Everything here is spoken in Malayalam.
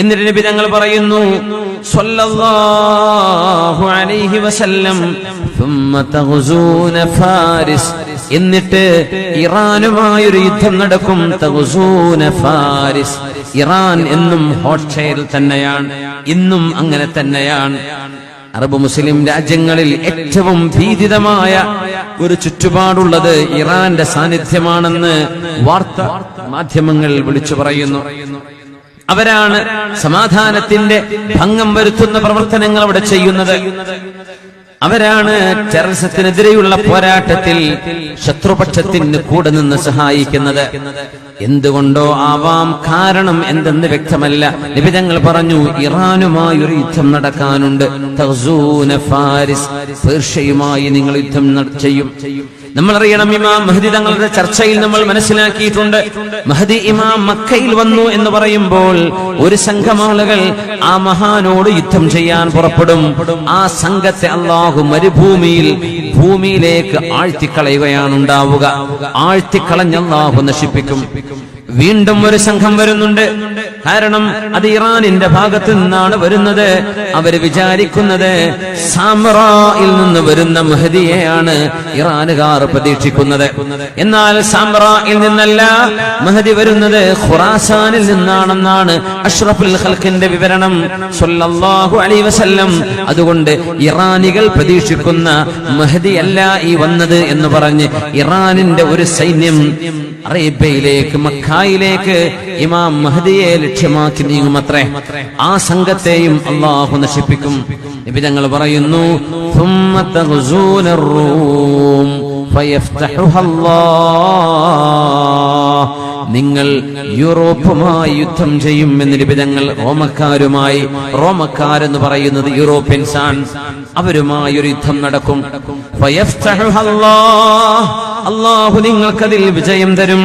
എന്നിട്ട് നബി തങ്ങൾ പറയുന്നു അലൈഹി വസല്ലം ഫാരിസ്. എന്നിട്ട് ഇറാനുമായൊരു യുദ്ധം നടക്കും തഗസൂന ഫാരിസ്. ഇറാൻ എന്നും ഹോട്ട്ഷെയർ തന്നെയാണ് ഇന്നും അങ്ങനെ തന്നെയാണ്. അറബ് മുസ്ലിം രാജ്യങ്ങളിൽ ഏറ്റവും ഭീതിതമായ ഒരു ചുറ്റുപാടുള്ളത് ഇറാന്റെ സാന്നിധ്യമാണെന്ന് വാർത്ത മാധ്യമങ്ങൾ വിളിച്ചു പറയുന്നു. അവരാണ് സമാധാനത്തിന്റെ ഭംഗം വരുത്തുന്ന പ്രവർത്തനങ്ങൾ അവിടെ ചെയ്യുന്നത്. അവരാണ് ടെററിസത്തിനെതിരെയുള്ള പോരാട്ടത്തിൽ ശത്രുപക്ഷത്തിന് കൂടെ നിന്ന് സഹായിക്കുന്നത്. എന്തുകൊണ്ടോ ആവാം കാരണം എന്തെന്ന് വ്യക്തമല്ല. നിബിതങ്ങൾ പറഞ്ഞു ഇറാനുമായി ഒരു യുദ്ധം നടക്കാനുണ്ട്. ഫാരിസ് പേർഷ്യയുമായി നിങ്ങൾ യുദ്ധം ചെയ്യും. നമ്മൾ അറിയണം ഇമാം മഹദി തങ്ങളുടെ ചർച്ചയിൽ നമ്മൾ മനസ്സിലാക്കിയിട്ടുണ്ട്. മഹദി ഇമാം മക്കയിൽ വന്നു എന്ന് പറയുമ്പോൾ ഒരു സംഘം ആളുകൾ ആ മഹാനോട് യുദ്ധം ചെയ്യാൻ പുറപ്പെടും. ആ സംഘത്തെ അള്ളാഹു മരുഭൂമിയിൽ ഭൂമിയിലേക്ക് ആഴ്ത്തിക്കളയുകയാണ് ഉണ്ടാവുക ആഴ്ത്തിക്കളഞ്ഞ് അള്ളാഹു നശിപ്പിക്കും. വീണ്ടും ഒരു സംഘം വരുന്നുണ്ട്. കാരണം അത് ഇറാനിന്റെ ഭാഗത്ത് നിന്നാണ് വരുന്നത്. അവർ വിചാരിക്കുന്നത് സാമ്രായിൽ നിന്ന് വരുന്ന മഹദിയെയാണ് ഇറാനുകാർ പ്രതീക്ഷിക്കുന്നത്. എന്നാൽ സാമ്രായിൽ നിന്നല്ല മഹദി വരുന്നത് ഖുറാസാനിൽ നിന്നാണെന്നാണ് അഷ്റഫുൽ ഖൽഖിന്റെ വിവരണം. സല്ലല്ലാഹു അലൈഹി വസല്ലം. അതുകൊണ്ട് ഇറാനികൾ പ്രതീക്ഷിക്കുന്ന മഹദി സന്ധിയല്ല ഈ വന്നത് എന്ന് പറഞ്ഞ് ഇറാനിന്റെ ഒരു സൈന്യം അറേബ്യയിലേക്ക് മക്കായിലേക്ക് ഇമാം മഹദിയെ ലക്ഷ്യമാക്കി നീങ്ങുമത്രേ. ആ സംഘത്തെയും അള്ളാഹു നശിപ്പിക്കും. നബി ഞങ്ങൾ പറയുന്നു റൂം അല്ലാഹ് നിങ്ങൾ യൂറോപ്പുമായി യുദ്ധം ചെയ്യും എന്ന് നിബിധങ്ങൾ റോമക്കാരുമായി റോമക്കാരെന്ന് പറയുന്നത് യൂറോപ്യൻസ് ആണ് അവരുമായി ഒരു യുദ്ധം നടക്കും. അള്ളാഹു നിങ്ങൾക്കതിൽ വിജയം തരും.